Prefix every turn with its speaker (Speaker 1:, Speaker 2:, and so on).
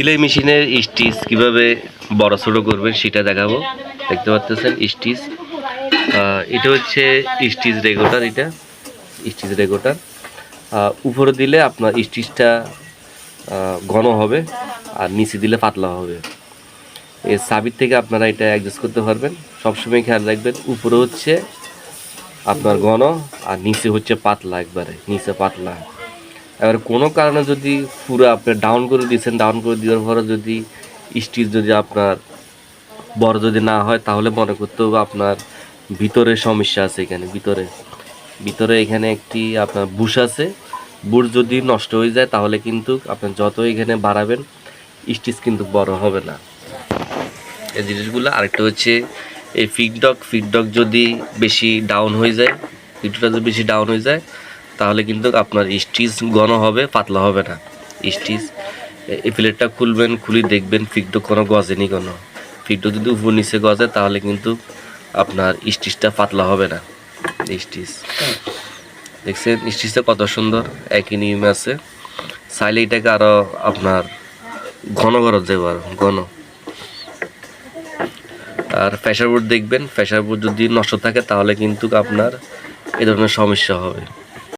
Speaker 1: সিলাই মেশিনের স্টিচ কীভাবে বড় ছোট করবেন সেটা দেখাবো। দেখতে পাচ্ছেন স্টিচ। এটা হচ্ছে স্টিচ রেগুলার এটা, স্টিচ রেগুলার উপরে দিলে আপনার স্টিচটা ঘন হবে আর নিচে দিলে পাতলা হবে। এই সাবির থেকে আপনারা এটা অ্যাডজাস্ট করতে পারবেন। সবসময় খেয়াল রাখবেন, উপরে হচ্ছে আপনার ঘন আর নিচে হচ্ছে পাতলা একবারে, নিচে পাতলা। এবার কোনো কারণে যদি পুরো আপনি ডাউন করে দিয়েছেন ডাউন করে দেওয়ার পরে যদি স্টিচ যদি আপনার বড় যদি না হয়, তাহলে মনে করতে হবে আপনার ভিতরে সমস্যা আছে এখানে, ভিতরে। ভিতরে এখানে একটি আপনার বুশ আছে। বুশ যদি নষ্ট হয়ে যায়, তাহলে কিন্তু আপনার যত এখানে বাড়াবেন স্টিচ কিন্তু বড় হবে না। এই জিনিসগুলো আরেকটা হচ্ছে, এই ফিডডক ফিডডক যদি বেশি ডাউন হয়ে যায় ফিডটা যদি বেশি ডাউন হয়ে যায় তাহলে কিন্তু আপনার স্টিচ ঘন হবে, পাতলা হবে না। স্টিচ এই প্লেটটা খুলবেন, খুলে দেখবেন ফিডডো কোনো গজেনি কোনো। ফিডডো যদি উপর নিচে গজে, তাহলে কিন্তু আপনার স্টিচটা পাতলা হবে না। স্টিচ। দেখছেন, স্টিচটা কত সুন্দর, একই নিয়মে আছে। চাইলে এটাকে আরও আপনার ঘন করা যাবে আরও ঘন। আর প্রেশার বোর্ড দেখবেন প্রেশার বোর্ড যদি নষ্ট থাকে, তাহলে কিন্তু আপনার এ ধরনের সমস্যা হবে।